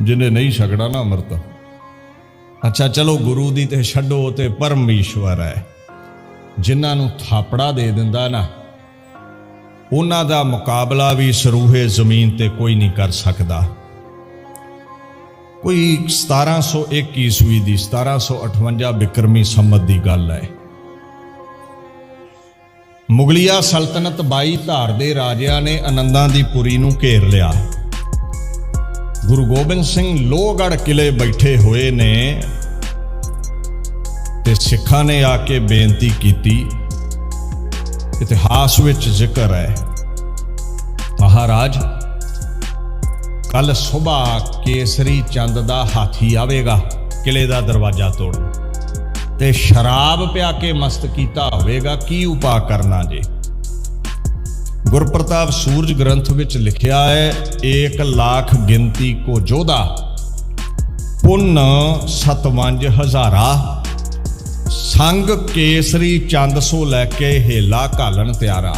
ਜਿਹਨੇ ਨਹੀਂ ਛਕਣਾ ਨਾ ਅੰਮ੍ਰਿਤ। ਅੱਛਾ, ਚਲੋ ਗੁਰੂ ਦੀ ਤੇ ਛੱਡੋ ਤੇ ਪਰਮੇਸ਼ਵਰ ਹੈ। ਜਿਨ੍ਹਾਂ ਨੂੰ ਥਾਪੜਾ ਦੇ ਦਿੰਦਾ ਨਾ, ਉਹਨਾਂ ਦਾ ਮੁਕਾਬਲਾ ਵੀ ਸਰੂਹੇ ਜ਼ਮੀਨ ਤੇ ਕੋਈ ਨਹੀਂ ਕਰ ਸਕਦਾ। ਕੋਈ 1701 ਈਸਵੀ ਦੀ 1758 ਬਿਕਰਮੀ ਸੰਮਤ ਦੀ ਗੱਲ ਹੈ। ਮੁਗਲਿਆ ਸਲਤਨਤ 22 ਧਾਰ ਦੇ ਰਾਜਿਆਂ ਨੇ ਆਨੰਦਾਂ ਦੀ ਪੁਰੀ ਨੂੰ ਘੇਰ ਲਿਆ। ਗੁਰੂ ਗੋਬਿੰਦ ਸਿੰਘ ਲੋਹਗੜ੍ਹ ਕਿਲੇ ਬੈਠੇ ਹੋਏ ਨੇ ਤੇ ਸਿੱਖਾਂ ਨੇ ਆ ਕੇ ਬੇਨਤੀ ਕੀਤੀ। ਇਤਿਹਾਸ ਵਿੱਚ ਜ਼ਿਕਰ ਹੈ। ਮਹਾਰਾਜ ਕੱਲ ਸਵੇਰ ਕੇਸਰੀ ਚੰਦ ਦਾ ਹਾਥੀ ਆਵੇਗਾ ਕਿਲੇ ਦਾ ਦਰਵਾਜ਼ਾ ਤੋੜਨ। ਤੇ ਸ਼ਰਾਬ ਪਿਆ ਕੇ ਮਸਤ ਕੀਤਾ ਹੋਵੇਗਾ, ਕੀ ਉਪਾਅ ਕਰਨਾ ਜੇ? ਗੁਰਪ੍ਰਤਾਪ ਸੂਰਜ ਗ੍ਰੰਥ ਵਿੱਚ ਲਿਖਿਆ ਹੈ 1 ਲੱਖ ਗਿਣਤੀ ਕੋ ਜੋਧਾ, ਪੁੰਨ ਸਤਵੰਜ ਹਜ਼ਾਰਾ, ਸੰਗ ਕੇਸਰੀ ਚੰਦ ਸੋ ਲੈ ਕੇ ਹੇਲਾ ਘਾਲਣ ਤਿਆਰਾ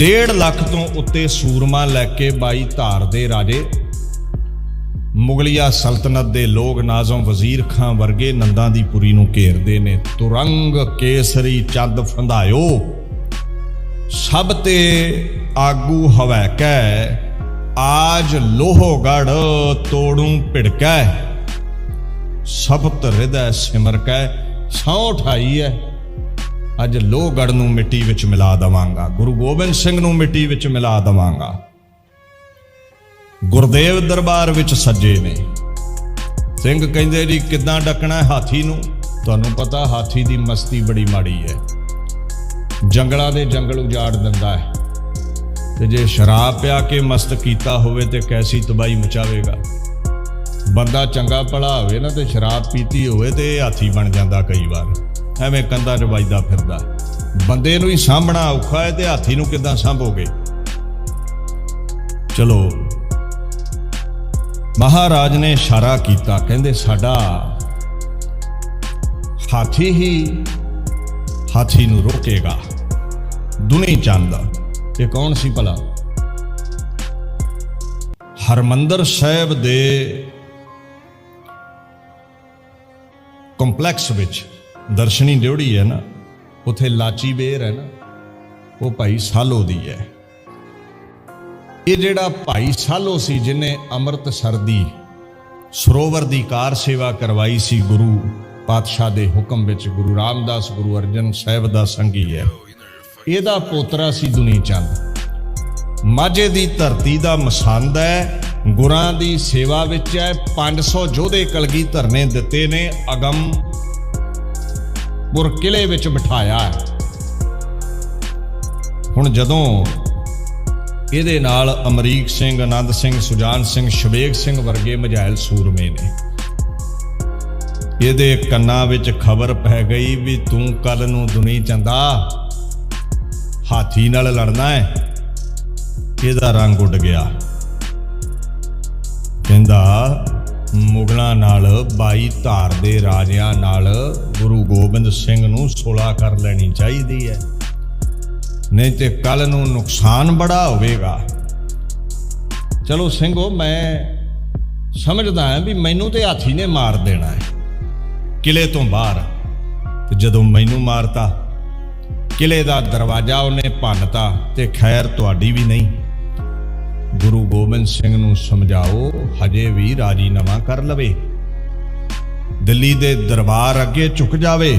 1.5 ਲੱਖ ਤੋਂ ਉੱਤੇ ਸੂਰਮਾ ਲੈ ਕੇ ਬਾਈ ਧਾਰ ਦੇ ਰਾਜੇ, ਮੁਗਲਿਆ ਸਲਤਨਤ ਦੇ ਲੋਕ ਨਾਜ਼ਮ ਵਜ਼ੀਰ ਖਾਂ ਵਰਗੇ ਨੰਦਾਂ ਦੀ ਪੁਰੀ ਨੂੰ ਘੇਰਦੇ ਨੇ, ਤੁਰੰਗ ਕੇਸਰੀ ਚੰਦ ਫੰਧਾਇਓ ਸਭ ਤੇ ਆਗੂ ਹਵੈ ਕੈ, ਆਜ ਲੋਹਗੜ ਤੋੜੂ ਭਿੜਕੈ। ਸਬਤ ਹਿਰਦੈ ਸਿਮਰ ਕੈ ਸੌ ਠਾਈ ਹੈ ਅੱਜ ਲੋਹਗੜ ਨੂੰ ਮਿੱਟੀ ਵਿੱਚ ਮਿਲਾ ਦਵਾਂਗਾ, ਗੁਰੂ ਗੋਬਿੰਦ ਸਿੰਘ ਨੂੰ ਮਿੱਟੀ ਵਿੱਚ ਮਿਲਾ ਦਵਾਂਗਾ। ਗੁਰਦੇਵ ਦਰਬਾਰ ਵਿੱਚ ਸੱਜੇ ਨੇ ਸਿੰਘ ਕਹਿੰਦੇ ਜੀ, ਕਿੱਦਾਂ ਡੱਕਣਾ ਹਾਥੀ ਨੂੰ? ਤੁਹਾਨੂੰ ਪਤਾ ਹਾਥੀ ਦੀ ਮਸਤੀ ਬੜੀ ਮਾੜੀ ਹੈ। ਜੰਗਲਾਂ ਦੇ ਜੰਗਲ ਉਜਾੜ ਦਿੰਦਾ ਹੈ। ਤੇ ਜੇ ਸ਼ਰਾਬ ਪਿਆ ਕੇ ਮਸਤ ਕੀਤਾ ਹੋਵੇ ਤੇ ਕੈਸੀ ਤਬਾਈ ਮਚਾਵੇਗਾ? ਬੰਦਾ ਚੰਗਾ ਭਲਾ ਹੋਵੇ ਨਾ ਤੇ ਸ਼ਰਾਬ ਪੀਤੀ ਹੋਵੇ ਤੇ ਇਹ ਹਾਥੀ ਬਣ ਜਾਂਦਾ ਕਈ ਵਾਰ। ਐਵੇਂ ਕੰਧਾਂ 'ਚ ਫਿਰਦਾ। ਬੰਦੇ ਨੂੰ ਹੀ ਸਾਂਭਣਾ ਔਖਾ ਹੈ ਤੇ ਹਾਥੀ ਨੂੰ ਕਿੱਦਾਂ ਸਾਂਭੋਗੇ? ਚਲੋ। ਮਹਾਰਾਜ ਨੇ ਇਸ਼ਾਰਾ ਕੀਤਾ, ਕਹਿੰਦੇ ਸਾਡਾ ਹਾਥੀ ਹੀ ਹਾਥੀ ਨੂੰ ਰੋਕੇਗਾ। ਦੁਨੀ ਚੰਦ ਇਹ ਕੌਣ ਸੀ ਭਲਾ? ਹਰਮੰਦਰ ਸਾਹਿਬ ਦੇ ਕੰਪਲੈਕਸ ਵਿੱਚ ਦਰਸ਼ਨੀ ਡਿਉੜੀ ਹੈ ਨਾ, ਉਥੇ ਲਾਚੀ ਬੇਰ ਹੈ ਨਾ, ਉਹ ਭਾਈ ਸਾਲੋ ਦੀ ਹੈ। ਇਹ ਜਿਹੜਾ ਭਾਈ ਸਾਲੋ ਸੀ ਜਿਨੇ ਅੰਮ੍ਰਿਤਸਰ ਦੀ ਸਰੋਵਰ ਦੀ ਕਾਰ ਸੇਵਾ ਕਰਵਾਈ ਸੀ ਗੁਰੂ ਪਾਤਸ਼ਾਹ ਦੇ ਹੁਕਮ ਵਿੱਚ ਗੁਰੂ ਰਾਮਦਾਸ, ਗੁਰੂ ਅਰਜਨ ਸਾਹਿਬ ਦਾ ਸੰਗੀ ਹੈ। ਇਹਦਾ ਪੋਤਰਾ ਸੀ ਦੁਨੀ ਚੰਦ ਮਾਝੇ ਦੀ ਧਰਤੀ ਦਾ ਮਸੰਦ ਹੈ, ਗੁਰਾਂ ਦੀ ਸੇਵਾ ਵਿੱਚ ਹੈ 500 ਯੋਧੇ ਕਲਗੀ ਧਰਨੇ ਦਿੱਤੇ ਨੇ, ਅਗਮ ਪੁਰ ਕਿਲੇ ਵਿੱਚ ਬਿਠਾਇਆ ਹੈ। ਹੁਣ ਜਦੋਂ ਇਹਦੇ ਨਾਲ ਅਮਰੀਕ ਸਿੰਘ ਆਨੰਦ ਸਿੰਘ, ਸੁਜਾਨ ਸਿੰਘ ਸ਼ਬੇਗ ਸਿੰਘ ਵਰਗੇ ਮਜਾਇਲ ਸੂਰਮੇ ਨੇ। ਇਹਦੇ ਕੰਨਾਂ ਵਿੱਚ ਖਬਰ ਪੈ ਗਈ ਵੀ ਤੂੰ ਕੱਲ ਨੂੰ ਦੁਨੀ ਚੰਦਾ। ਹਾਥੀ ਨਾਲ ਲੜਨਾ ਹੈ। ਇਹਦਾ ਰੰਗ ਉੱਡ ਗਿਆ। ਕਹਿੰਦਾ, ਮੁਗਲਾਂ ਨਾਲ 22 ਧਾਰ ਦੇ ਰਾਜਿਆਂ ਨਾਲ ਗੁਰੂ ਗੋਬਿੰਦ ਸਿੰਘ ਨੂੰ ਸੁਲਾ ਕਰ ਲੈਣੀ ਚਾਹੀਦੀ ਹੈ। ਨਹੀਂ ਤੇ ਕੱਲ ਨੂੰ ਨੁਕਸਾਨ ਬੜਾ ਹੋਵੇਗਾ। ਚਲੋ ਸਿੰਘੋ, ਮੈਂ ਸਮਝਦਾ ਹਾਂ ਵੀ ਮੈਨੂੰ ਤੇ ਹਾਥੀ ਨੇ ਮਾਰ ਦੇਣਾ ਹੈ। ਕਿਲੇ ਤੋਂ ਬਾਹਰ। ਤੇ ਜਦੋਂ ਮੈਨੂੰ ਮਾਰਤਾ ਕਿਲੇ ਦਾ ਦਰਵਾਜ਼ਾ ਉਹਨੇ ਭੰਨਤਾ ਤੇ ਖੈਰ ਤੁਹਾਡੀ ਵੀ ਨਹੀਂ। ਗੁਰੂ ਗੋਬਿੰਦ ਸਿੰਘ ਨੂੰ ਸਮਝਾਓ, ਹਜੇ ਵੀ ਰਾਜ਼ੀ ਨਵਾਂ ਕਰ ਲਵੇ। ਦਿੱਲੀ ਦੇ ਦਰਬਾਰ ਅੱਗੇ ਝੁਕ ਜਾਵੇ।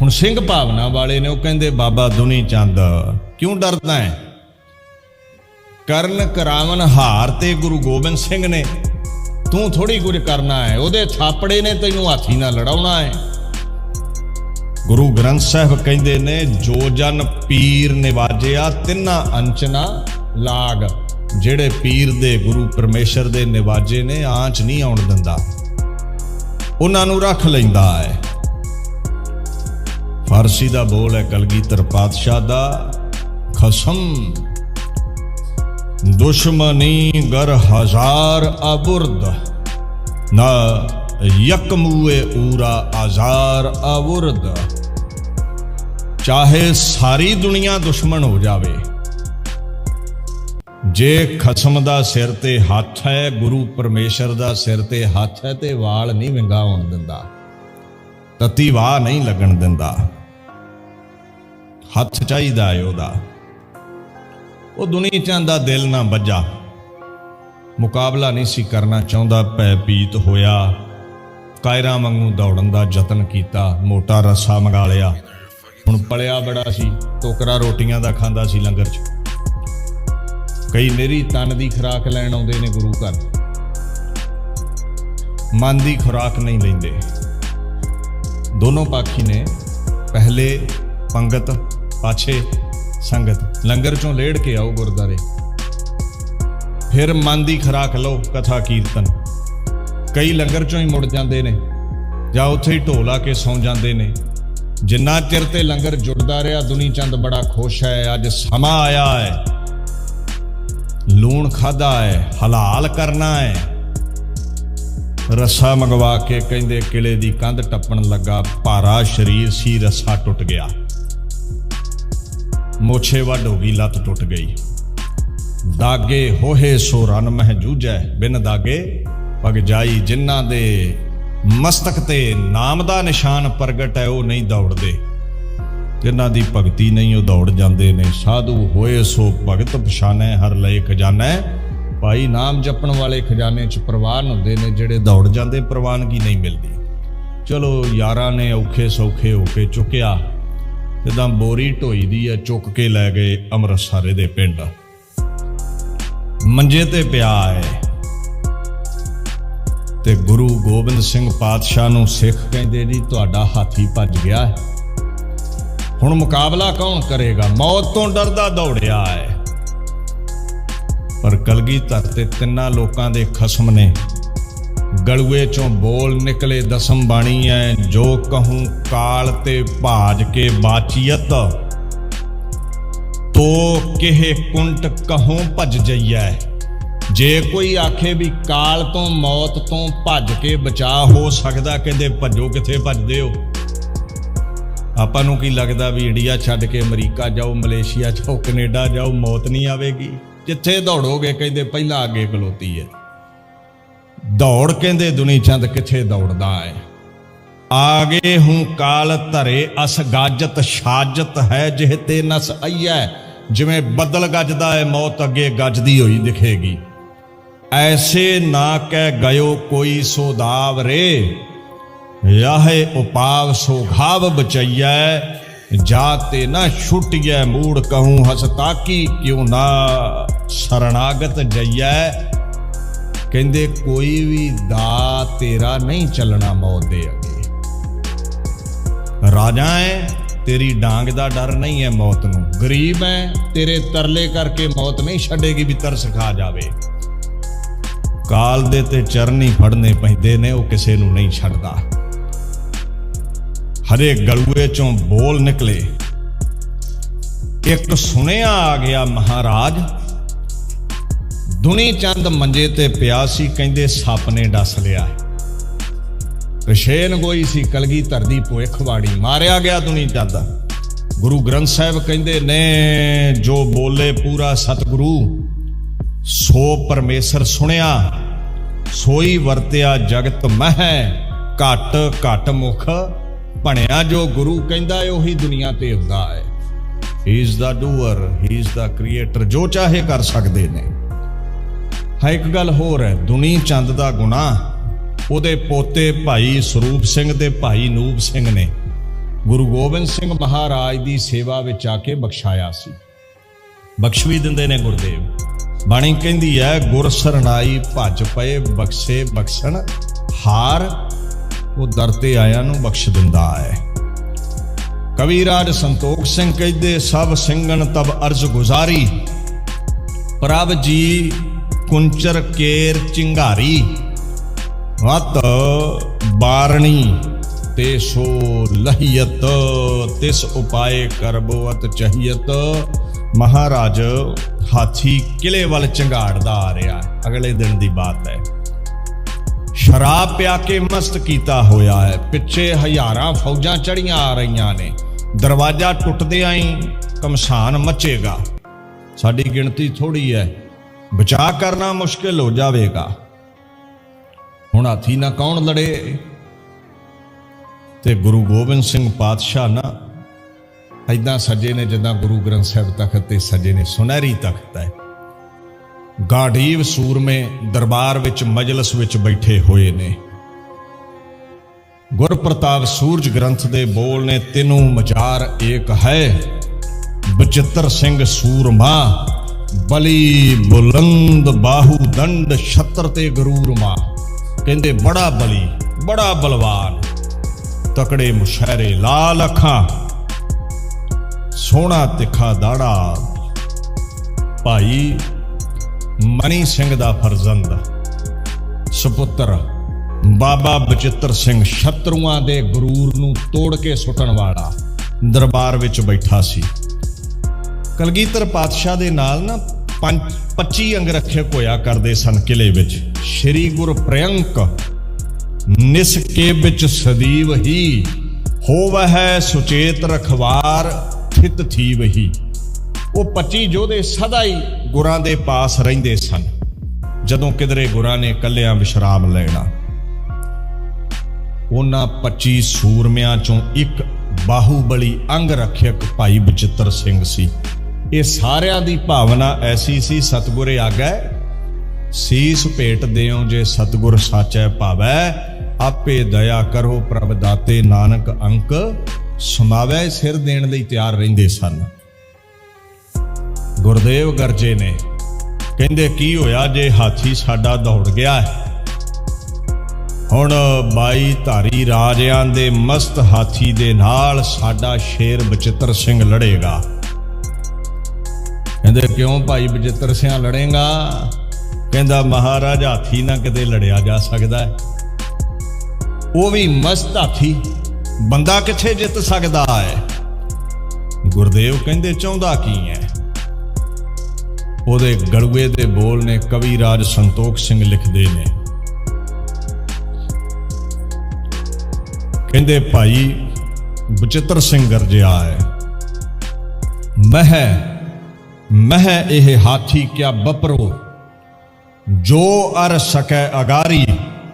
ਹੁਣ ਸਿੰਘ ਭਾਵਨਾ ਵਾਲੇ ਨੇ ਉਹ ਕਹਿੰਦੇ, ਬਾਬਾ ਦੁਨੀ ਚੰਦ, ਕਿਉਂ ਡਰਦਾ ਹੈ? ਕਰਨ ਕਰਾਵਨ ਹਾਰ ਤੇ ਗੁਰੂ ਗੋਬਿੰਦ ਸਿੰਘ ਨੇ ਤੂੰ ਥੋੜੀ ਕੁਝ ਕਰਨਾ ਹੈ। ਉਹਦੇ ਥਾਪੜੇ ਨੇ ਤੈਨੂੰ ਹਾਥੀ ਨਾਲ ਲੜਾਉਣਾ ਹੈ। ਗੁਰੂ ਗ੍ਰੰਥ ਸਾਹਿਬ ਕਹਿੰਦੇ ਨੇ, ਜੋ ਜਨ ਪੀਰ ਨਿਵਾਜਿਆ, ਤਿੰਨਾ ਅੰਚਨਾ ਲਾਗ। ਜਿਹੜੇ ਪੀਰ ਦੇ ਗੁਰੂ ਪਰਮੇਸ਼ਰ ਦੇ ਨਿਵਾਜੇ ਨੇ, ਆਂਚ ਨਹੀਂ ਆਉਣ ਦਿੰਦਾ। ਉਹਨਾਂ ਨੂੰ ਰੱਖ ਲੈਂਦਾ ਹੈ। ਫਾਰਸੀ ਦਾ ਬੋਲ ਹੈ, ਕਲਗੀਧਰ ਪਾਤਸ਼ਾਹ ਦਾ ਖਸਮ। ਦੁਸ਼ਮਨੀ ਗਰ ਹਜ਼ਾਰ ਅਬੁਰਦ, ਨਾ ਯਕਮੂਏ ਊਰਾ ਆਜ਼ਾਰ ਅਵੁਰਦ ਚਾਹੇ ਸਾਰੀ ਦੁਨੀਆ ਦੁਸ਼ਮਣ ਹੋ ਜਾਵੇ, ਜੇ ਖਸਮ ਦਾ ਸਿਰ ਤੇ ਹੱਥ ਹੈ, ਗੁਰੂ ਪਰਮੇਸ਼ਰ ਦਾ ਸਿਰ ਤੇ ਹੱਥ ਹੈ, ਤੇ ਵਾਲ ਨਹੀਂ ਵਿੰਗਾ ਹੋਣ ਦਿੰਦਾ, ਤਤੀ ਵਾਹ ਨਹੀਂ ਲੱਗਣ ਦਿੰਦਾ। ਹੱਥ ਚਾਹੀਦਾ ਹੈ ਉਹਦਾ। ਉਹ ਦੁਨੀਆ ਚੰਦ ਦਾ ਦਿਲ ਨਾ ਵੱਜਾ ਮੁਕਾਬਲਾ ਨਹੀਂ ਸੀ ਕਰਨਾ ਚਾਹੁੰਦਾ ਭੈ ਪੀਤ ਹੋਇਆ। ਕਾਇਰਾਂ ਵਾਂਗੂ ਦੌੜਨ ਦਾ ਯਤਨ ਕੀਤਾ, ਮੋਟਾ ਰੱਸਾ ਮੰਗਾ ਲਿਆ। ਹੁਣ ਪਲਿਆ ਬੜਾ ਸੀ, ਟੋਕਰਾ ਰੋਟੀਆਂ ਦਾ ਖਾਂਦਾ ਸੀ ਲੰਗਰ 'ਚ। ਕਈ ਮੇਰੀ ਤਨ ਦੀ ਖੁਰਾਕ ਲੈਣ ਆਉਂਦੇ ਨੇ ਗੁਰੂ ਘਰ। ਮਨ ਦੀ ਖੁਰਾਕ ਨਹੀਂ ਲੈਂਦੇ। ਦੋਨੋਂ ਪਾਖੀ ਨੇ, ਪਹਿਲੇ ਪੰਗਤ, ਪਾਛੇ ਸੰਗਤ, ਲੰਗਰ ਚੋਂ ਲੇੜ ਕੇ ਆਓ ਗੁਰਦਾਰੇ ਫਿਰ ਮਨ ਦੀ ਖੁਰਾਕ ਲਓ, ਕਥਾ, ਕੀਰਤਨ। ਕਈ ਲੰਗਰ ਚੋਂ ਹੀ ਮੁੜ ਜਾਂਦੇ ਨੇ, ਜਾਂ ਉੱਥੇ ਹੀ ਢੋਲਾ ਕੇ ਸੌਂ ਜਾਂਦੇ ਨੇ। ਜਿੰਨਾ ਚਿਰ ਤੇ ਲੰਗਰ ਜੁੜਦਾ ਰਿਹਾ ਦੁਨੀ ਚੰਦ ਬੜਾ ਖੁਸ਼ ਹੈ, ਅੱਜ ਸਮਾਂ ਆਇਆ ਹੈ। ਲੂਣ ਖਾਦਾ ਹੈ, ਹਲਾਲ ਕਰਨਾ ਹੈ। ਰੱਸਾ ਮੰਗਵਾ ਕੇ ਕਹਿੰਦੇ, ਕਿਲੇ ਦੀ ਕੰਧ ਟੱਪਣ ਲੱਗਾ, ਭਾਰਾ ਸਰੀਰ ਸੀ, ਰੱਸਾ ਟੁੱਟ ਗਿਆ। ਮੋਛੇ ਵੱਢ ਹੋ ਗਈ ਲੱਤ ਟੁੱਟ ਗਈ। ਦਾਗੇ ਹੋਹੇ ਸੋ ਰਨ ਮਹਿ ਜੂਝੈ, ਬਿਨ ਦਾਗੇ ਪਗ ਜਾਈ ਜਿਨ੍ਹਾਂ ਦੇ ਮਸਤਕ ਤੇ ਨਾਮ ਦਾ ਨਿਸ਼ਾਨ ਪ੍ਰਗਟ ਹੈ, ਉਹ ਨਹੀਂ ਦੌੜਦੇ। ਜਿਨ੍ਹਾਂ ਦੀ ਭਗਤੀ ਨਹੀਂ, ਉਹ ਦੌੜ ਜਾਂਦੇ ਨੇ। ਸਾਧੂ ਹੋਏ ਸੋ ਭਗਤ ਪਛਾਨੈ, ਹਰ ਲਏ ਖਜ਼ਾਨਾ। ਭਾਈ ਨਾਮ ਜਪਣ ਵਾਲੇ ਖਜ਼ਾਨੇ 'ਚ ਪ੍ਰਵਾਨ ਹੁੰਦੇ ਨੇ, ਜਿਹੜੇ ਦੌੜ ਜਾਂਦੇ, ਪ੍ਰਵਾਨਗੀ ਨਹੀਂ ਮਿਲਦੀ। ਚਲੋ ਯਾਰਾਂ ਨੇ ਔਖੇ ਸੌਖੇ ਹੋ ਕੇ ਚੁੱਕਿਆ। ਜਿੱਦਾਂ ਬੋਰੀ ਢੋਈ ਦੀ ਹੈ ਚੁੱਕ ਕੇ ਲੈ ਗਏ ਅੰਮ੍ਰਿਤਸਰ ਦੇ ਪਿੰਡ। ਮੰਜੇ ਤੇ ਪਿਆ ਹੈ ਤੇ ਗੁਰੂ ਗੋਬਿੰਦ ਸਿੰਘ ਪਾਤਸ਼ਾਹ ਨੂੰ ਸਿੱਖ ਕਹਿੰਦੇ ਜੀ, ਤੁਹਾਡਾ ਹਾਥੀ ਭੱਜ ਗਿਆ ਹੈ ਹੁਣ ਮੁਕਾਬਲਾ ਕੌਣ ਕਰੇਗਾ? ਮੌਤ ਤੋਂ ਡਰਦਾ ਦੌੜਿਆ ਹੈ ਪਰ ਕਲਗੀ ਤੇ ਤਿੰਨਾਂ ਲੋਕਾਂ ਦੇ ਖਸਮ ਨੇ ਗਲੂਏ ਚੋਂ ਬੋਲ ਨਿਕਲੇ ਦਸਮ ਬਾਣੀ ਐ, ਜੋ ਕਹੂੰ ਕਾਲ ਤੇ ਭਾਜ ਕੇ ਬਾਚੀਅਤ। ਤੋ ਕਿਹ ਕੁੰਟ ਕਹੂੰ ਭਜ ਜਈਐ। ਜੇ ਕੋਈ ਆਖੇ ਵੀ ਕਾਲ ਤੋਂ ਮੌਤ ਤੋਂ ਭੱਜ ਕੇ ਬਚਾ ਹੋ ਸਕਦਾ, ਕਹਿੰਦੇ ਭੱਜੋ, ਕਿੱਥੇ ਭੱਜਦੇ ਹੋ? ਆਪਾਂ ਨੂੰ ਕੀ ਲੱਗਦਾ ਵੀ ਇੰਡੀਆ ਛੱਡ ਕੇ ਅਮਰੀਕਾ ਜਾਓ, ਮਲੇਸ਼ੀਆ ਜਾਓ, ਕੈਨੇਡਾ ਜਾਓ, ਮੌਤ ਨਹੀਂ ਆਵੇਗੀ? ਜਿੱਥੇ ਦੌੜੋਗੇ, ਕਹਿੰਦੇ ਪਹਿਲਾਂ ਅੱਗੇ ਖਲੋਤੀ ਹੈ ਦੌੜ ਕਹਿੰਦੇ ਦੁਨੀ ਚੰਦ ਕਿੱਥੇ ਦੌੜਦਾ ਹੈ? ਆਗੇ ਹੂੰ ਕਾਲ ਧਰੇ, ਅਸ ਗਾਜਤ ਸ਼ਾਜਤ ਹੈ, ਜਿਹ ਤੇ ਨਸ ਆਈਐ ਜਿਵੇਂ ਬੱਦਲ ਗੱਜਦਾ ਹੈ, ਮੌਤ ਅੱਗੇ ਗੱਜਦੀ ਹੋਈ ਦਿਖੇਗੀ। ਐਸੇ ਨਾ ਕਹਿ ਗਇਓ ਕੋਈ ਸੋਦਾਵ ਰੇ। ਯਾਹੇ ਉਪਾਵ ਸੋ ਘਾਵ ਬਚਈਐ ਜਾਤੇ ਨਾ ਛੁਟਿਐ, ਮੂੜ ਕਹੂੰ ਹਸਤਾਕੀ ਕਿਉ ਨਾ ਸਰਣਾਗਤ ਜਈਐ। ਕਹਿੰਦੇ, ਕੋਈ ਵੀ ਦਾ ਤੇਰਾ ਨਹੀਂ ਚੱਲਣਾ ਮੌਤ ਦੇ ਅੱਗੇ। ਰਾਜਾ ਹੈ ਤੇਰੀ ਡਾਂਗ ਦਾ ਡਰ ਨਹੀਂ ਹੈ ਮੌਤ ਨੂੰ। ਗਰੀਬ ਹੈ ਤੇਰੇ ਤਰਲੇ ਕਰਕੇ ਮੌਤ ਨਹੀਂ ਛੱਡੇਗੀ ਵੀ ਤਰਸ ਖਾ ਜਾਵੇ। ਕਾਲ ਦੇ ਤੇ ਚਰਨੀ ਫੜਨੇ ਪੈਂਦੇ ਨੇ, ਉਹ ਕਿਸੇ ਨੂੰ ਨਹੀਂ ਛੱਡਦਾ। ਹਰੇ ਗਲੂਏ ਚੋਂ ਬੋਲ ਨਿਕਲੇ। ਇੱਕ ਸੁਣਿਆ ਆ ਗਿਆ ਮਹਾਰਾਜ ਦੁਨੀ ਚੰਦ ਮੰਜੇ ਤੇ ਪਿਆ ਸੀ, ਕਹਿੰਦੇ ਸੱਪ ਨੇ ਡਸ ਲਿਆ ਕਸ਼ੇਨ ਗੋਈ ਸੀ, ਕਲਗੀ ਧਰਦੀ ਭੁਖਵਾੜੀ ਮਾਰਿਆ ਗਿਆ ਦੁਨੀ ਚੰਦ। ਗੁਰੂ ਗ੍ਰੰਥ ਸਾਹਿਬ ਕਹਿੰਦੇ ਨੇ, ਜੋ ਬੋਲੇ ਪੂਰਾ ਸਤਿਗੁਰੂ, ਸੋ ਪਰਮੇਸ਼ਰ ਸੁਣਿਆ, ਸੋਈ ਵਰਤਿਆ ਜਗਤ ਮਹਿ, ਘਟ ਘਟ ਮੁਖ ਬਣਿਆ ਜੋ ਗੁਰੂ ਕਹਿੰਦਾ ਹੈ, ਉਹੀ ਦੁਨੀਆ ਤੇ ਹੁੰਦਾ ਹੈ। He is the doer he is the creator ਜੋ ਚਾਹੇ ਕਰ ਸਕਦੇ ਨੇ। ਹਾਂ, ਇੱਕ ਗੱਲ ਹੋਰ ਹੈ, ਦੁਨੀ ਚੰਦ ਦਾ ਗੁਨਾਹ ਉਹਦੇ ਪੋਤੇ ਭਾਈ ਸਰੂਪ ਸਿੰਘ ਤੇ ਭਾਈ ਨੂਬ ਸਿੰਘ ਨੇ ਗੁਰੂ ਗੋਬਿੰਦ ਸਿੰਘ ਮਹਾਰਾਜ ਦੀ ਸੇਵਾ ਵਿੱਚ ਆ ਕੇ ਬਖਸ਼ਾਇਆ ਸੀ। ਬਖਸ਼ ਵੀ ਦਿੰਦੇ ਨੇ ਗੁਰਦੇਵ। ਬਾਣੀ ਕਹਿੰਦੀ ਹੈ, ਗੁਰ ਸਰਨਾਈ ਭੱਜ ਪਏ, ਬਖਸ਼ੇ ਬਖਸ਼ਣ, ਹਾਰ, ਉਹ ਦਰ ਤੇ ਆਇਆਂ ਨੂੰ ਬਖਸ਼ ਦਿੰਦਾ ਹੈ। ਕਵੀ ਰਾਜ ਸੰਤੋਖ ਸਿੰਘ ਕਹਿੰਦੇ, ਸਭ ਸਿੰਘਣ ਤਬ ਅਰਜ਼ ਗੁਜ਼ਾਰੀ, ਪ੍ਰਭ ਜੀ ਕੁੰਚਰ ਕੇਰ ਚਿੰਗਾਰੀ, ਵਤ ਬਾਰਣੀ, ਤੇ ਸੋ ਲਹੀਅਤ, ਤਿਸ ਉਪਾਏ ਕਰਬੋਤ ਚਹੀਅਤ। ਮਹਾਰਾਜ ਹਾਥੀ ਕਿਲੇ ਵੱਲ ਚੰਗਾੜਦਾ ਆ ਰਿਹਾ। ਅਗਲੇ ਦਿਨ ਦੀ ਬਾਤ ਹੈ। ਸ਼ਰਾਬ ਪਿਆ ਕੇ ਮਸਤ ਕੀਤਾ ਹੋਇਆ ਹੈ। ਪਿੱਛੇ ਹਜ਼ਾਰਾਂ ਫੌਜਾਂ ਚੜੀਆਂ ਆ ਰਹੀਆਂ ਨੇ। ਦਰਵਾਜ਼ਾ ਟੁੱਟਦਿਆਂ ਹੀ ਕਮਸਾਨ ਮਚੇਗਾ। ਸਾਡੀ ਗਿਣਤੀ ਥੋੜੀ ਹੈ। ਬਚਾ ਕਰਨਾ ਮੁਸ਼ਕਿਲ ਹੋ ਜਾਵੇਗਾ। ਹੁਣ ਹਾਥੀ ਨਾ ਕੌਣ ਲੜੇ? ਤੇ ਗੁਰੂ ਗੋਬਿੰਦ ਸਿੰਘ ਪਾਤਸ਼ਾਹ ਨਾ ਐਦਾਂ ਸੱਜੇ ਨੇ ਜਿੱਦਾਂ ਗੁਰੂ ਗ੍ਰੰਥ ਸਾਹਿਬ ਤਖਤ ਤੇ ਸੱਜੇ ਨੇ, ਸੁਨਹਿਰੀ ਤਖਤ ਹੈ। ਗਾਢੀਵ ਸੂਰਮੇ ਦਰਬਾਰ ਵਿੱਚ, ਮਜਲਿਸ ਵਿੱਚ ਬੈਠੇ ਹੋਏ ਨੇ। ਗੁਰਪ੍ਰਤਾਪ ਸੂਰਜ ਗ੍ਰੰਥ ਦੇ ਬੋਲ ਨੇ, ਤਿਨੂ ਮਚਾਰ ਏਕ ਹੈ, ਬਚਿੱਤਰ ਸਿੰਘ ਸੂਰਮਾ ਬਲੀ ਬੁਲੰਦ ਬਾਹੂ ਦੰਡ ਛਤਰ ਤੇ ਗਰੂਰ ਮਾ। ਕਹਿੰਦੇ, ਬੜਾ ਬਲੀ, ਬੜਾ ਬਲਵਾਨ, ਤਕੜੇ ਮੁਸ਼ਹਿਰੇ ਲਾਲ ਅੱਖਾਂ, ਸੋਹਣਾ ਤਿੱਖਾ ਦਾੜਾ, ਭਾਈ ਮਨੀ ਸਿੰਘ ਦਾ ਫਰਜ਼ੰਦ, ਸੁਪੁੱਤਰ ਬਾਬਾ ਬਚਿੱਤਰ ਸਿੰਘ ਸ਼ਤਰੂਆਂ ਦੇ ਗਰੂਰ ਨੂੰ ਤੋੜ ਕੇ ਸੁੱਟਣ ਵਾਲਾ ਦਰਬਾਰ ਵਿੱਚ ਬੈਠਾ ਸੀ। ਕਲਗੀਧਰ ਪਾਤਸ਼ਾਹ ਦੇ ਨਾਲ ਨਾ 25 ਅੰਗ ਰੱਖਿਅਕ ਹੋਇਆ ਕਰਦੇ ਸਨ ਕਿਲੇ ਵਿੱਚ। ਸ੍ਰੀ ਗੁਰ ਪ੍ਰਿਯੰਕ ਨਿਸਕੇ ਵਿੱਚ ਸਦੀਵ ਹੀ, ਹੋਵਹਿ ਸੁਚੇਤ ਰਖਵਾਰ ਥਿਤ ਥੀ ਵਹੀ ਉਹ 25 ਯੋਧੇ ਸਦਾ ਹੀ ਗੁਰਾਂ ਦੇ ਪਾਸ ਰਹਿੰਦੇ ਸਨ। ਜਦੋਂ ਕਿਧਰੇ ਗੁਰਾਂ ਨੇ ਕੱਲਿਆਂ ਵਿਸ਼ਰਾਮ ਲੈਣਾ, ਉਹਨਾਂ 25 ਸੂਰਮਿਆਂ ਚੋਂ ਇੱਕ ਬਾਹੂਬਲੀ ਅੰਗ ਰੱਖਿਅਕ ਭਾਈ ਬਚਿੱਤਰ ਸਿੰਘ ਸੀ। ਇਹ ਸਾਰਿਆਂ ਦੀ ਭਾਵਨਾ ਐਸੀ ਸੀ, ਸਤਿਗੁਰੇ ਆਗੈ ਸੀਸ ਭੇਟ ਦਿਓ ਜੇ ਸਤਿਗੁਰ ਸਾਚੈ ਭਾਵੈ, ਆਪੇ ਦਇਆ ਕਰੋ ਪ੍ਰਭ ਦਾਤੇ ਨਾਨਕ ਅੰਕ, ਸਮਾਵੈ ਸਿਰ ਦੇਣ ਲਈ ਤਿਆਰ ਰਹਿੰਦੇ ਸਨ। ਗੁਰਦੇਵ ਗਰਜੇ ਨੇ ਕਹਿੰਦੇ, ਕੀ ਹੋਇਆ ਜੇ ਹਾਥੀ ਸਾਡਾ ਦੌੜ ਗਿਆ ਹੈ? ਹੁਣ ਬਾਈ ਧਾਰੀ ਰਾਜਿਆਂ ਦੇ ਮਸਤ ਹਾਥੀ ਦੇ ਨਾਲ ਸਾਡਾ ਸ਼ੇਰ ਬਚਿੱਤਰ ਸਿੰਘ ਲੜੇਗਾ। ਕਹਿੰਦੇ, ਕਿਉਂ ਭਾਈ ਬਚਿੱਤਰ ਸਿੰਘ ਲੜੇਗਾ? ਕਹਿੰਦਾ, ਮਹਾਰਾਜ, ਹਾਥੀ ਨਾਲ ਕਿਤੇ ਲੜਿਆ ਜਾ ਸਕਦਾ ਹੈ। ਉਹ ਵੀ ਮਸਤ ਹਾਥੀ। ਬੰਦਾ ਕਿੱਥੇ ਜਿੱਤ ਸਕਦਾ ਹੈ? ਗੁਰਦੇਵ ਕਹਿੰਦੇ ਚਾਹੁੰਦਾ ਕੀ ਹੈ? ਉਹਦੇ ਗੜੂਏ ਦੇ ਬੋਲ ਨੇ ਕਵੀ ਰਾਜ ਸੰਤੋਖ ਸਿੰਘ ਲਿਖਦੇ ਨੇ। ਕਹਿੰਦੇ, ਭਾਈ ਬਚਿੱਤਰ ਸਿੰਘ ਗਰਜਿਆ ਹੈ। ਮਹਿ ਮਹਿ ਇਹ ਹਾਥੀ ਕਿਆ ਬਪਰੋ। ਜੋ ਅਰ ਸਕੈ ਅਗਾਰੀ,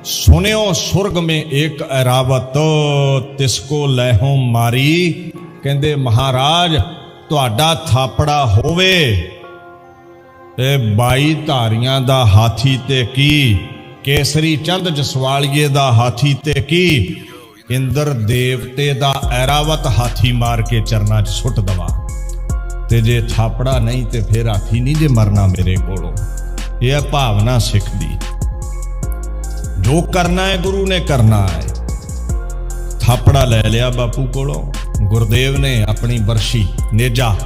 ਸੁਨਿਓ ਸੁਰਗ ਮੇ ਇੱਕ ਐਰਾਵਤ ਤਿਸਕੋ ਲੈਹੋਂ ਮਾਰੀ। ਕਹਿੰਦੇ, ਮਹਾਰਾਜ, ਤੁਹਾਡਾ ਥਾਪੜਾ ਹੋਵੇ। ਤੇ 22 ਧਾਰੀਆਂ ਦਾ ਹਾਥੀ ਤੇ ਕੀ? ਕੇਸਰੀ ਚੰਦ ਜਸਵਾਲੀਏ ਦਾ ਹਾਥੀ ਤੇ ਕੀ? ਇੰਦਰ ਦੇਵਤੇ ਦਾ ਐਰਾਵਤ ਹਾਥੀ ਮਾਰ ਕੇ ਚਰਨਾਂ 'ਚ ਸੁੱਟ ਦਵਾ। ਤੇ ਜੇ ਥਾਪੜਾ ਨਹੀਂ ਤੇ ਫਿਰ ਹਾਥੀ ਨਹੀਂ ਜੇ ਮਰਨਾ ਮੇਰੇ ਕੋਲੋਂ। ਇਹ ਹੈ ਭਾਵਨਾ ਸਿੱਖ ਦੀ। ਜੋ ਕਰਨਾ ਹੈ ਗੁਰੂ ਨੇ ਕਰਨਾ ਹੈ। ਥਾਪੜਾ ਲੈ ਲਿਆ ਬਾਪੂ ਕੋਲੋਂ। ਗੁਰਦੇਵ ਨੇ ਆਪਣੀ ਬਰਸ਼ੀ, ਨੇਜਾ,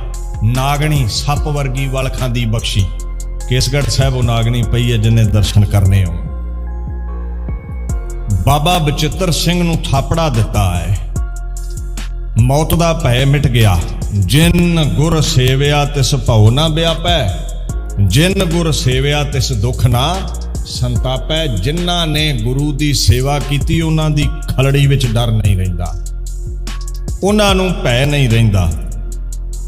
ਨਾਗਣੀ, ਸੱਪ ਵਰਗੀ ਵਲ ਖਾਂਦੀ ਬਖਸ਼ੀ। ਕੇਸਗੜ੍ਹ ਸਾਹਿਬ ਉਹ ਨਾਗਣੀ ਪਈ ਹੈ ਜਿਨੇ ਦਰਸ਼ਨ ਕਰਨੇ ਹੋ ਬਾਬਾ ਬਚਿੱਤਰ ਸਿੰਘ ਨੂੰ ਥਾਪੜਾ ਦਿੱਤਾ ਹੈ। ਮੌਤ ਦਾ ਭੈ ਮਿਟ ਗਿਆ। ਜਿਨ ਗੁਰ ਸੇਵਿਆ ਤਿਸ ਭਉ ਨਾ ਵਿਆਪੈ, ਜਿਨ ਗੁਰ ਸੇਵਿਆ ਤਿਸ ਦੁਖ ਨਾ ਸੰਤਾਪੈ, ਜਿਨ੍ਹਾਂ ਨੇ ਗੁਰੂ ਦੀ ਸੇਵਾ ਕੀਤੀ, ਉਹਨਾਂ ਦੀ ਖਲੜੀ ਵਿੱਚ ਡਰ ਨਹੀਂ ਰਹਿੰਦਾ। ਉਹਨਾਂ ਨੂੰ ਭੈ ਨਹੀਂ ਰਹਿੰਦਾ।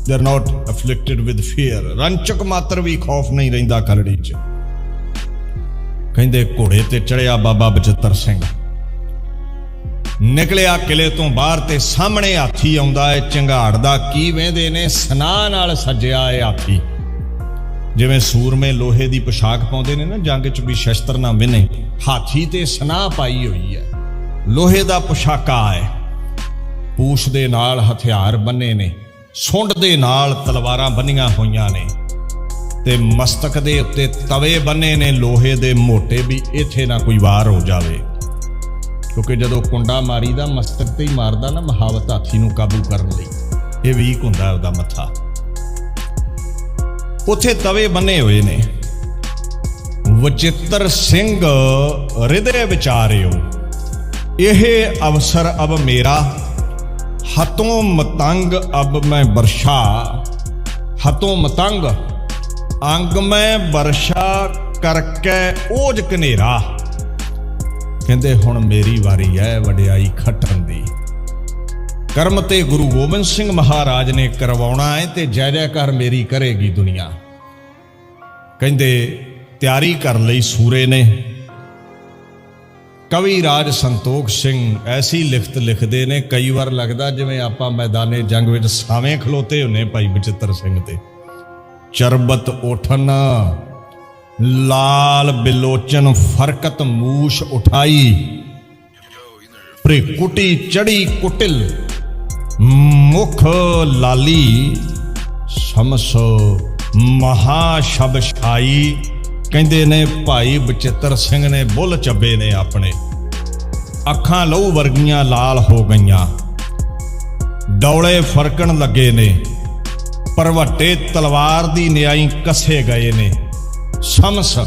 They are not afflicted with fear ਰੰਚਕ ਮਾਤਰ ਵੀ ਖੌਫ ਨਹੀਂ ਰਹਿੰਦਾ ਖਲੜੀ 'ਚ। ਕਹਿੰਦੇ ਘੋੜੇ ਤੇ ਚੜਿਆ ਬਾਬਾ ਬਚਿੱਤਰ ਸਿੰਘ। ਨਿਕਲਿਆ ਕਿਲੇ ਤੋਂ ਬਾਹਰ ਤੇ ਸਾਹਮਣੇ ਹਾਥੀ ਆਉਂਦਾ ਹੈ ਚੰਗਾੜ ਦਾ ਕੀ ਵੇਂਦੇ ਨੇ? ਸਨਾ ਨਾਲ ਸੱਜਿਆ ਹੈ ਹਾਥੀ। ਜਿਵੇਂ ਸੂਰਮੇ ਲੋਹੇ ਦੀ ਪੋਸ਼ਾਕ ਪਾਉਂਦੇ ਨੇ ਨਾ, ਜੰਗ 'ਚ ਵੀ ਸ਼ਸਤਰ ਨਾ ਵਿਨੇ ਹਾਥੀ ਤੇ ਸਨਾ ਪਾਈ ਹੋਈ ਹੈ ਲੋਹੇ ਦਾ ਪੋਸ਼ਾਕਾ ਹੈ ਪੂਛ ਦੇ ਨਾਲ ਹਥਿਆਰ ਬੰਨੇ ਨੇ। ਸੁੰਡ ਦੇ ਨਾਲ ਤਲਵਾਰਾਂ ਬੰਨੀਆਂ ਹੋਈਆਂ ਨੇ। ਤੇ ਮਸਤਕ ਦੇ ਉੱਤੇ ਤਵੇ ਬੰਨੇ ਨੇ। ਲੋਹੇ ਦੇ ਮੋਟੇ ਵੀ ਇੱਥੇ ਨਾ ਕੋਈ ਵਾਰ ਹੋ ਜਾਵੇ। ਕਿਉਂਕਿ ਜਦੋਂ ਕੁੰਡਾ ਮਾਰੀਦਾ, ਮਸਤਕ ਤੇ ਹੀ ਮਾਰਦਾ ਨਾ, ਮਹਾਵਤ ਹਾਥੀ ਨੂੰ ਕਾਬੂ ਕਰਨ ਲਈ। ਇਹ ਵੀਕ ਹੁੰਦਾ ਉਹਦਾ ਮੱਥਾ। ਉੱਥੇ ਤਵੇ ਬੰਨੇ ਹੋਏ ਨੇ। ਵਚਿੱਤਰ ਸਿੰਘ, ਹਿਰਦੇ ਵਿਚਾਰਿਓ, ਇਹ ਅਵਸਰ ਅਬ ਮੇਰਾ ਹਤੋਂ ਮਤੰਗ ਅਬ ਮੈਂ ਵਰਸ਼ਾ ਹਤੋਂ ਮਤੰਗ, ਅੰਗ ਮੈਂ ਵਰਸ਼ਾ ਕਰਕੇ ਓਜ ਕਨੇਰਾ ਕਹਿੰਦੇ, ਹੁਣ ਮੇਰੀ ਵਾਰੀ ਹੈ ਵਡਿਆਈ ਖੱਟਣ ਦੀ। ਕਰਮ ਤੇ ਗੁਰੂ ਗੋਬਿੰਦ ਸਿੰਘ ਮਹਾਰਾਜ ਨੇ ਕਰਵਾਉਣਾ ਹੈ ਤੇ ਜੈ ਜੈਕਾਰ ਮੇਰੀ ਕਰੇਗੀ ਦੁਨੀਆ। ਕਹਿੰਦੇ, ਤਿਆਰੀ ਕਰ ਲਈ ਸੂਰੇ ਨੇ। ਕਵੀ ਰਾਜ ਸੰਤੋਖ ਸਿੰਘ ਐਸੀ ਲਿਖਤ ਲਿਖਦੇ ਨੇ, ਕਈ ਵਾਰ ਲੱਗਦਾ ਜਿਵੇਂ ਆਪਾਂ ਮੈਦਾਨੇ ਜੰਗ ਵਿੱਚ ਸਾਵੇਂ ਖਲੋਤੇ ਹੁੰਨੇ ਭਾਈ ਬਚਿੱਤਰ ਸਿੰਘ ਤੇ। ਚਰਬਤ ਉਠਨ ਲਾਲ ਬਿਲੋਚਨ ਫਰਕਤ ਮੂਸ਼ ਉਠਾਈ। ਪ੍ਰਿਕੁਟੀ ਚੜੀ ਕੁਟਿਲ, ਮੁਖ ਲਾਲੀ, ਸਮਸ ਮਹਾ ਸ਼ਬਸ਼ਾਈ ਕਹਿੰਦੇ ਨੇ, ਭਾਈ ਬਚਿੱਤਰ ਸਿੰਘ ਨੇ ਬੁੱਲ ਚੱਬੇ ਨੇ ਆਪਣੇ। ਅੱਖਾਂ ਲਹੂ ਵਰਗੀਆਂ ਲਾਲ ਹੋ ਗਈਆਂ। ਡੌਲੇ ਫਰਕਣ ਲੱਗੇ ਨੇ। ਪਰਵੱਟੇ ਤਲਵਾਰ ਦੀ ਨਿਆਈ ਕੱਸੇ ਗਏ ਨੇ। ਸਮਸ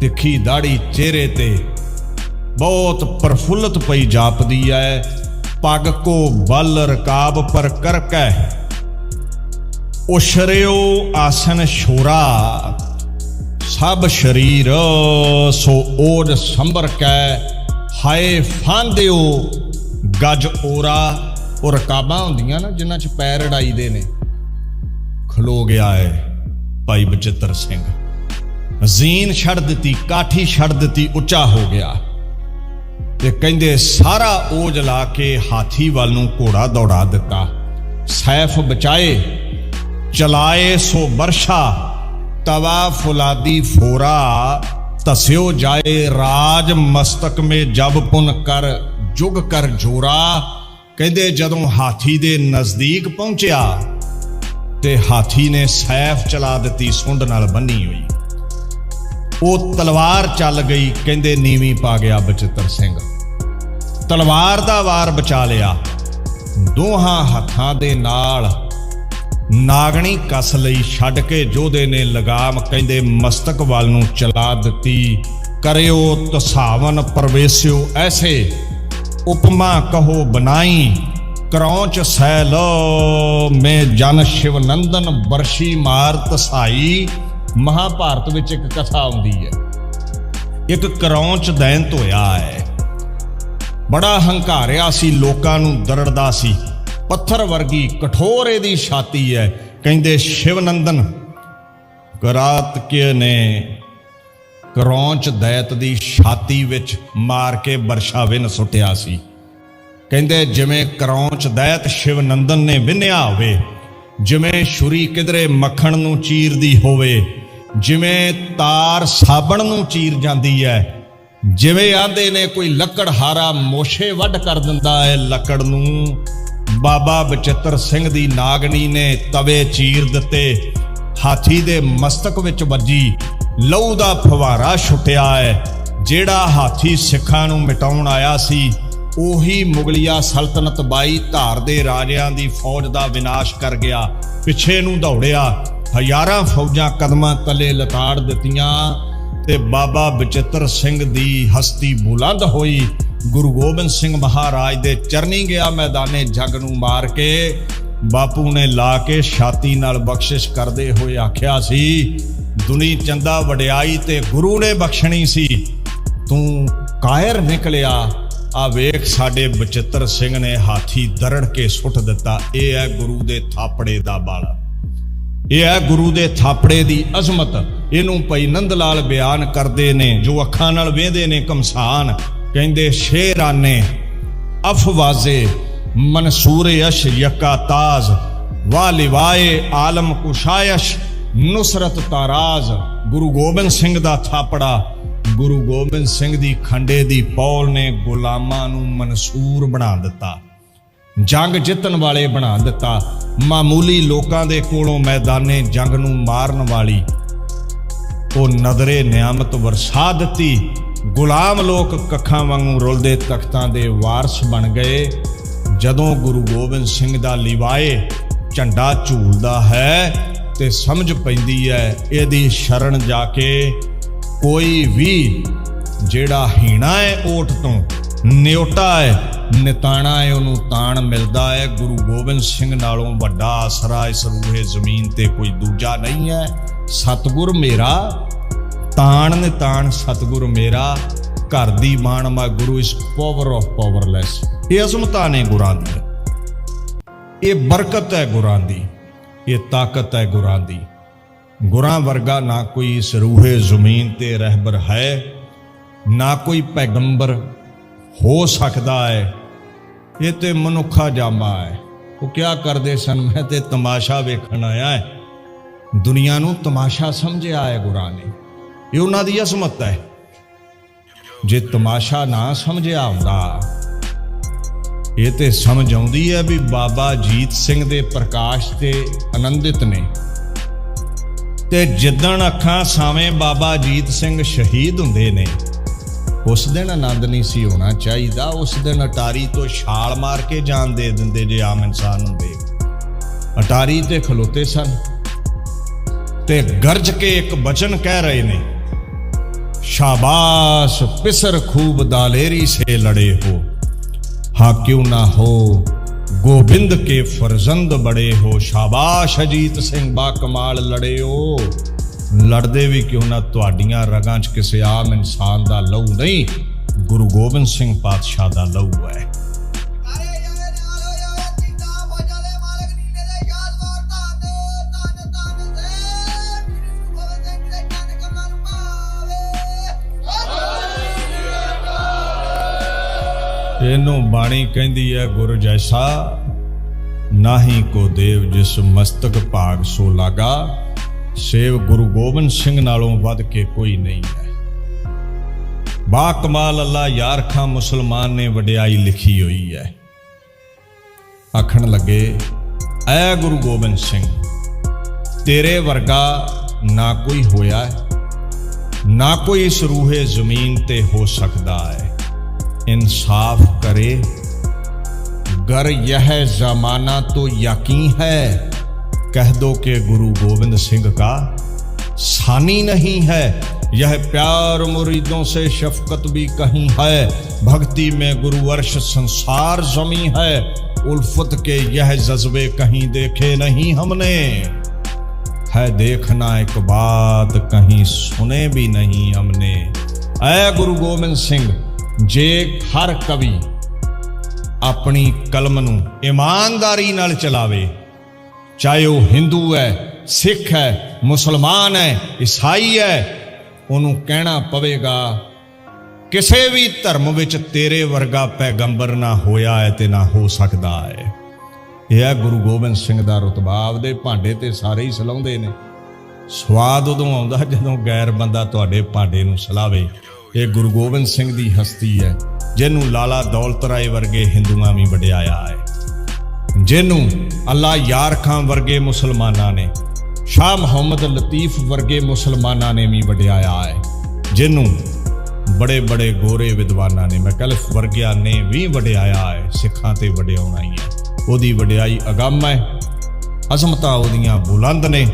ਤਿੱਖੀ ਦਾੜੀ ਚਿਹਰੇ ਤੇ ਬਹੁਤ ਪ੍ਰਫੁੱਲਤ ਪਈ ਜਾਪਦੀ ਐ, ਪੱਗ ਕੋ ਬਲ ਰਕਾਬ ਪਰ ਕਰਕੈ ਉਸ਼ਰਿਓ ਆਸਨ ਸ਼ੋਰਾ ਸਭ ਸ਼ਰੀਰ ਸੋ ਓਜ ਸੰਭਰ ਕੈ, ਹਾਏ ਫਾਂਦਿਓ ਗਜ ਓਰਾ। ਉਹ ਰਕਾਬਾਂ ਹੁੰਦੀਆਂ ਨਾ, ਜਿਨ੍ਹਾਂ 'ਚ ਪੈਰ ਅੜਾਈਦੇ ਨੇ। ਖਲੋ ਗਿਆ ਹੈ ਭਾਈ ਬਚਿੱਤਰ ਸਿੰਘ। ਜ਼ੀਨ ਛੱਡ ਦਿੱਤੀ, ਕਾਠੀ ਛੱਡ ਦਿੱਤੀ, ਉੱਚਾ ਹੋ ਗਿਆ। ਤੇ ਕਹਿੰਦੇ ਸਾਰਾ ਓਜ ਲਾ ਕੇ ਹਾਥੀ ਵੱਲ ਨੂੰ ਘੋੜਾ ਦੌੜਾ ਦਿੱਤਾ। ਸੈਫ ਬਚਾਏ, ਚਲਾਏ ਸੋ ਬਰਸ਼ਾ, ਤਵਾ ਫੁਲਾਦੀ ਫੋਰਾ, ਤਸਿਓ ਜਾਏ ਰਾਜ ਮਸਤਕ ਮੇ ਜਬ ਪੁਨ ਕਰ, ਜੁਗ ਕਰ ਜੋਰਾ। ਕਹਿੰਦੇ ਜਦੋਂ ਹਾਥੀ ਦੇ ਨਜ਼ਦੀਕ ਪਹੁੰਚਿਆ, ਤੇ ਹਾਥੀ ਨੇ ਸੈਫ ਚਲਾ ਦਿੱਤੀ, ਸੁੰਡ ਨਾਲ ਬੰਨੀ ਹੋਈ। ਉਹ ਤਲਵਾਰ ਚੱਲ ਗਈ, ਕਹਿੰਦੇ ਨੀਵੀਂ ਪਾ ਗਿਆ ਬਚਿੱਤਰ ਸਿੰਘ। ਤਲਵਾਰ ਦਾ ਵਾਰ ਬਚਾ ਲਿਆ। ਦੋਹਾਂ ਹੱਥਾਂ ਦੇ ਨਾਲ ਨਾਗਣੀ ਕੱਸ ਲਈ ਛੱਡ ਕੇ ਜੋਧੇ ਨੇ ਲਗਾਮ ਕਹਿੰਦੇ ਮਸਤਕ ਵੱਲ ਨੂੰ ਚਲਾ ਦਿੱਤੀ। ਕਰਿਓ ਤਸਾਵਨ ਪਰਵੇਸਿਓ, ਐਸੇ ਉਪਮਾ ਕਹੋ ਬਨਾਈ ਕਰੌਂਚ ਸੈਲ, ਮੈਂ ਜਨ ਸ਼ਿਵ ਨੰਦਨ ਬਰਸ਼ੀ ਮਾਰ ਤਸਾਈ। ਮਹਾਭਾਰਤ ਵਿੱਚ ਇੱਕ ਕਥਾ ਆਉਂਦੀ ਹੈ। ਇੱਕ ਕਰੌਂਚ ਦੈਂਤ ਹੋਇਆ ਹੈ। ਬੜਾ ਹੰਕਾਰਿਆ ਸੀ ਲੋਕਾਂ ਨੂੰ, ਦਰੜਦਾ ਸੀ। ਪੱਥਰ ਵਰਗੀ ਕਠੋਰ ਇਹਦੀ ਛਾਤੀ ਹੈ, ਕਹਿੰਦੇ ਸ਼ਿਵਨੰਦਨ। ਕਰਾਤ ਕੇ ਨੇ, ਕਰੌਂਚ ਦੈਤ ਦੀ ਛਾਤੀ ਵਿੱਚ ਮਾਰ ਕੇ ਵਰਸ਼ਾ ਵਿਨ ਸੁੱਟਿਆ ਸੀ। ਕਹਿੰਦੇ ਜਿਵੇਂ ਕਰੌਂਚ ਦੈਤ ਸ਼ਿਵਨੰਦਨ ਨੇ ਵਿੰਨਿਆ ਹੋਵੇ, ਜਿਵੇਂ ਛੁਰੀ ਕਿਧਰੇ ਮੱਖਣ ਨੂੰ ਚੀਰਦੀ ਹੋਵੇ ਜਿਵੇਂ ਤਾਰ ਸਾਬਣ ਨੂੰ ਚੀਰ ਜਾਂਦੀ ਹੈ ਜਿਵੇਂ ਆਂਦੇ ਨੇ ਕੋਈ ਲੱਕੜਹਾਰਾ ਮੋਸ਼ੇ ਵੱਢ ਕਰ ਦਿੰਦਾ ਹੈ ਲੱਕੜ ਨੂੰ। ਬਾਬਾ ਬਚਿੱਤਰ ਸਿੰਘ ਦੀ ਨਾਗਣੀ ਨੇ ਤਵੇ ਚੀਰ ਦਿੱਤੇ, ਹਾਥੀ ਦੇ ਮਸਤਕ ਵਿੱਚ ਵੱਜੀ, ਲਹੂ ਦਾ ਫਵਾਰਾ ਛੁੱਟਿਆ ਹੈ ਜਿਹੜਾ ਹਾਥੀ ਸਿੱਖਾਂ ਨੂੰ ਮਿਟਾਉਣ ਆਇਆ ਸੀ, ਉਹੀ ਮੁਗਲਿਆ ਸਲਤਨਤ ਬਾਈ ਧਾਰ ਦੇ ਰਾਜਿਆਂ ਦੀ ਫੌਜ ਦਾ ਵਿਨਾਸ਼ ਕਰ ਗਿਆ, ਪਿੱਛੇ ਨੂੰ ਦੌੜਿਆ ਹਜ਼ਾਰਾਂ ਫੌਜਾਂ ਕਦਮਾਂ ਤਲੇ ਲਤਾੜ ਦਿੱਤੀਆਂ ਤੇ ਬਾਬਾ ਬਚਿੱਤਰ ਸਿੰਘ ਦੀ ਹਸਤੀ ਬੁਲੰਦ ਹੋਈ। ਗੁਰੂ ਗੋਬਿੰਦ ਸਿੰਘ ਮਹਾਰਾਜ ਦੇ ਚਰਨੀ ਗਿਆ ਮੈਦਾਨੇ ਜੱਗ ਨੂੰ ਮਾਰ ਕੇ ਬਾਪੂ ਨੇ ਲਾ ਕੇ ਛਾਤੀ ਨਾਲ ਬਖਸ਼ਿਸ਼ ਕਰਦੇ ਹੋਏ ਆਖਿਆ ਸੀ, ਦੁਨੀ ਚੰਦਾ ਵਡਿਆਈ ਤੇ ਗੁਰੂ ਨੇ ਬਖਸ਼ਣੀ ਸੀ। ਤੂੰ ਕਾਇਰ ਨਿਕਲਿਆ, ਆ ਵੇਖ ਸਾਡੇ ਬਚਿੱਤਰ ਸਿੰਘ ਨੇ ਹਾਥੀ ਦਰੜ ਕੇ ਸੁੱਟ ਦਿੱਤਾ। ਇਹ ਹੈ ਗੁਰੂ ਦੇ ਥਾਪੜੇ ਦਾ ਬਾਲਾ। ਇਹ ਹੈ ਗੁਰੂ ਦੇ ਥਾਪੜੇ ਦੀ ਅਜ਼ਮਤ। ਇਹਨੂੰ ਭਾਈ ਨੰਦ ਲਾਲ ਬਿਆਨ ਕਰਦੇ ਨੇ, ਜੋ ਅੱਖਾਂ ਨਾਲ ਵੇਂਦੇ ਨੇ ਕਮਸਾਨ ਕਹਿੰਦੇ, ਸ਼ੇਰਾਨੇ, ਅਫਵਾਜ਼ੇ, ਮਨਸੂਰ ਯਸ਼ ਯਕਾ ਤਾਜ਼ ਵਾ ਲਿਵਾਏ ਆਲਮ ਕੁਸ਼ਾਇਸ਼, ਨੁਸਰਤ ਤਾਰਾਜ਼, ਗੁਰੂ ਗੋਬਿੰਦ ਸਿੰਘ ਦਾ ਥਾਪੜਾ। ਗੁਰੂ ਗੋਬਿੰਦ ਸਿੰਘ ਦੀ ਖੰਡੇ ਦੀ ਪੌਲ ਨੇ ਗੁਲਾਮਾਂ ਨੂੰ ਮਨਸੂਰ ਬਣਾ ਦਿੱਤਾ। ਜੰਗ ਜਿੱਤਣ ਵਾਲੇ ਬਣਾ ਦਿੱਤਾ। ਮਾਮੂਲੀ ਲੋਕਾਂ ਦੇ ਕੋਲੋਂ ਮੈਦਾਨੇ ਜੰਗ ਨੂੰ ਮਾਰਨ ਵਾਲੀ। ਉਹ ਨਦਰੇ ਨਿਆਮਤ ਵਰਸਾ ਦਿੱਤੀ। ਗੁਲਾਮ ਲੋਕ ਕੱਖਾਂ ਵਾਂਗੂ ਰੁਲਦੇ ਤਖਤਾਂ ਦੇ ਵਾਰਸ ਬਣ ਗਏ। ਜਦੋਂ ਗੁਰੂ ਗੋਬਿੰਦ ਸਿੰਘ ਦਾ ਲਿਵਾਏ, ਝੰਡਾ ਝੂਲਦਾ ਹੈ ਤੇ ਸਮਝ ਪੈਂਦੀ ਹੈ ਇਹਦੀ ਸ਼ਰਨ ਜਾ ਕੇ ਕੋਈ ਵੀ ਜਿਹੜਾ ਹੀਣਾ ਹੈ ਓਟ ਤੋਂ, ਨਿਉਟਾ ਹੈ ਨਿਤਾਣਾ ਹੈ, ਉਹਨੂੰ ਤਾਣ ਮਿਲਦਾ ਹੈ। ਗੁਰੂ ਗੋਬਿੰਦ ਸਿੰਘ ਨਾਲੋਂ ਵੱਡਾ ਆਸਰਾ ਇਸ ਰੂਹੇ ਜ਼ਮੀਨ ਤੇ ਕੋਈ ਦੂਜਾ ਨਹੀਂ ਹੈ। ਸਤਿਗੁਰ ਮੇਰਾ, ਤਾਣ ਨਿਤਾਣ ਸਤਿਗੁਰ ਮੇਰਾ, ਘਰ ਦੀ ਮਾਣ ਮਾ ਗੁਰੂ ਇਸ ਪਾਵਰ ਆਫ ਪਾਵਰਲੈਸ ਇਹ ਅਜ਼ਮਤਾ ਨੇ ਗੁਰਾਂ ਦੀ। ਇਹ ਬਰਕਤ ਹੈ ਗੁਰਾਂ ਦੀ। ਇਹ ਤਾਕਤ ਹੈ ਗੁਰਾਂ ਦੀ। ਗੁਰਾਂ ਵਰਗਾ ਨਾ ਕੋਈ ਇਸ ਰੂਹੇ ਜ਼ਮੀਨ ਤੇ ਰਹਿਬਰ ਹੈ, ਨਾ ਕੋਈ ਪੈਗੰਬਰ ਹੋ ਸਕਦਾ ਹੈ। ਇਹ ਤੇ ਮਨੁੱਖਾ ਜਾਮਾ ਹੈ। ਉਹ ਕਿਆ ਕਰਦੇ ਸਨ? ਮੈਂ ਤੇ ਤਮਾਸ਼ਾ ਵੇਖਣ ਆਇਆ ਹੈ। ਦੁਨੀਆ ਨੂੰ ਤਮਾਸ਼ਾ ਸਮਝਿਆ ਹੈ ਗੁਰਾਂ ਨੇ। ਇਹ ਉਹਨਾਂ ਦੀ ਅਸਮਤ ਹੈ। ਜੇ ਤਮਾਸ਼ਾ ਨਾ ਸਮਝਿਆ ਹੁੰਦਾ, ਇਹ ਤੇ ਸਮਝ ਆਉਂਦੀ ਹੈ ਵੀ ਬਾਬਾ ਜੀਤ ਸਿੰਘ ਦੇ ਪ੍ਰਕਾਸ਼ ਤੇ ਆਨੰਦਿਤ ਨੇ। ਤੇ ਜਿੱਦਣ ਅੱਖਾਂ ਸਾਵੇਂ ਬਾਬਾ ਜੀਤ ਸਿੰਘ ਸ਼ਹੀਦ ਹੁੰਦੇ ਨੇ ਉਸ ਦਿਨ ਆਨੰਦ ਨਹੀਂ ਸੀ ਹੋਣਾ ਚਾਹੀਦਾ। ਉਸ ਦਿਨ ਅਟਾਰੀ ਤੋਂ ਛਾਲ ਮਾਰ ਕੇ ਜਾਨ ਦੇ ਦਿੰਦੇ ਜੇ ਆਮ ਇਨਸਾਨ ਹੁੰਦੇ। ਅਟਾਰੀ ਤੇ ਖਲੋਤੇ ਸਨ ਤੇ ਗਰਜ ਕੇ ਇੱਕ ਬਚਨ ਕਹਿ ਰਹੇ ਨੇ, ਸ਼ਾਬਾਸ਼, ਪਿਸਰ ਖੂਬ ਦਾਲੇਰੀ ਸੇ ਲੜੇ ਹੋ। ਹਾ, ਕਿਉਂ ਨਾ ਹੋ? ਗੋਬਿੰਦ ਕੇ ਫਰਜ਼ੰਦ ਬੜੇ ਹੋ। ਸ਼ਾਬਾਸ਼, ਅਜੀਤ ਸਿੰਘ ਬਾ ਕਮਾਲ ਹੋ। ਲੜਦੇ ਵੀ ਕਿਉਂ ਨਾ? ਤੁਹਾਡੀਆਂ ਰਗਾਂ 'ਚ ਕਿਸੇ ਆਮ ਇਨਸਾਨ ਦਾ ਲਹੂ ਨਹੀਂ, ਗੁਰੂ ਗੋਬਿੰਦ ਸਿੰਘ ਪਾਤਸ਼ਾਹ ਦਾ ਲਹੂ ਹੈ। ਅਰੇ ਇਹਨੂੰ ਬਾਣੀ ਕਹਿੰਦੀ ਹੈ, ਗੁਰ ਜੈਸਾ ਨਾਹੀ ਕੋ ਦੇਵ, ਜਿਸ ਮਸਤਕ ਭਾਗ ਸੋ ਲਾਗਾ ਸੇਵ ਗੁਰੂ ਗੋਬਿੰਦ ਸਿੰਘ ਨਾਲੋਂ ਵੱਧ ਕੇ ਕੋਈ ਨਹੀਂ ਹੈ ਬਾ ਕਮਾਲ ਅੱਲਾ ਯਾਰ ਖਾਂ ਮੁਸਲਮਾਨ ਨੇ ਵਡਿਆਈ ਲਿਖੀ ਹੋਈ ਹੈ ਆਖਣ ਲੱਗੇ ਐ ਗੁਰੂ ਗੋਬਿੰਦ ਸਿੰਘ ਤੇਰੇ ਵਰਗਾ ਨਾ ਕੋਈ ਹੋਇਆ ਹੈ ਨਾ ਕੋਈ ਇਸ ਰੂਹੇ ਜ਼ਮੀਨ ਤੇ ਹੋ ਸਕਦਾ ਹੈ इंसाफ करे गर यह जमाना तो यकीन है कह दो कि गुरु गोविंद सिंह का सानी नहीं है यह प्यार मुरीदों से शफकत भी कहीं है भक्ति में गुरु अर्श संसार जमी है उल्फत के यह जज्बे कहीं देखे नहीं हमने है देखना एक बात कहीं सुने भी नहीं हमने ऐ गुरु गोबिंद ਸਿੰਘ ਜੇ ਹਰ ਕਵੀ ਆਪਣੀ ਕਲਮ ਨੂੰ ਇਮਾਨਦਾਰੀ ਨਾਲ ਚਲਾਵੇ ਚਾਹੇ ਉਹ ਹਿੰਦੂ ਹੈ ਸਿੱਖ ਹੈ ਮੁਸਲਮਾਨ ਹੈ ਈਸਾਈ ਹੈ, ਉਹਨੂੰ ਕਹਿਣਾ ਪਵੇਗਾ, ਕਿਸੇ ਵੀ ਧਰਮ ਵਿੱਚ ਤੇਰੇ ਵਰਗਾ ਪੈਗੰਬਰ ਨਾ ਹੋਇਆ ਹੈ ਤੇ ਨਾ ਹੋ ਸਕਦਾ ਹੈ। ਇਹ ਹੈ ਗੁਰੂ ਗੋਬਿੰਦ ਸਿੰਘ ਦਾ ਰਤਬਾ, ਆਪਦੇ ਭਾਂਡੇ ਤੇ ਸਾਰੇ ਹੀ ਸਲਾਉਂਦੇ ਨੇ। ਸਵਾਦ ਉਦੋਂ ਆਉਂਦਾ ਜਦੋਂ ਗੈਰ ਬੰਦਾ ਤੁਹਾਡੇ ਭਾਂਡੇ ਨੂੰ ਸਲਾਵੇ। ਇਹ ਗੁਰੂ ਗੋਬਿੰਦ ਸਿੰਘ ਦੀ ਹਸਤੀ ਹੈ, ਜਿਹਨੂੰ ਲਾਲਾ ਦੌਲਤ ਰਾਏ ਵਰਗੇ ਹਿੰਦੂਆਂ ਵੀ ਵਡਿਆਇਆ ਹੈ। ਜਿਹਨੂੰ ਅੱਲਾ ਯਾਰ ਖਾਨ ਵਰਗੇ ਮੁਸਲਮਾਨਾਂ ਨੇ, ਸ਼ਾਹ ਮੁਹੰਮਦ ਲਤੀਫ ਵਰਗੇ ਮੁਸਲਮਾਨਾਂ ਨੇ ਵੀ ਵਡਿਆਇਆ ਹੈ। ਜਿਹਨੂੰ ਬੜੇ ਬੜੇ ਗੋਰੇ ਵਿਦਵਾਨਾਂ ਨੇ, ਮੈਕਲਫ ਵਰਗਿਆਂ ਨੇ ਵੀ ਵਡਿਆਇਆ ਹੈ, ਸਿੱਖਾਂ ਤੇ ਵਡਿਆਉਣਾ ਹੀ ਹੈ। ਉਹਦੀ ਵਡਿਆਈ ਅਗੰਮ ਹੈ, ਅਜ਼ਮਤਾਂ ਉਹਦੀਆਂ ਬੁਲੰਦ ਨੇ।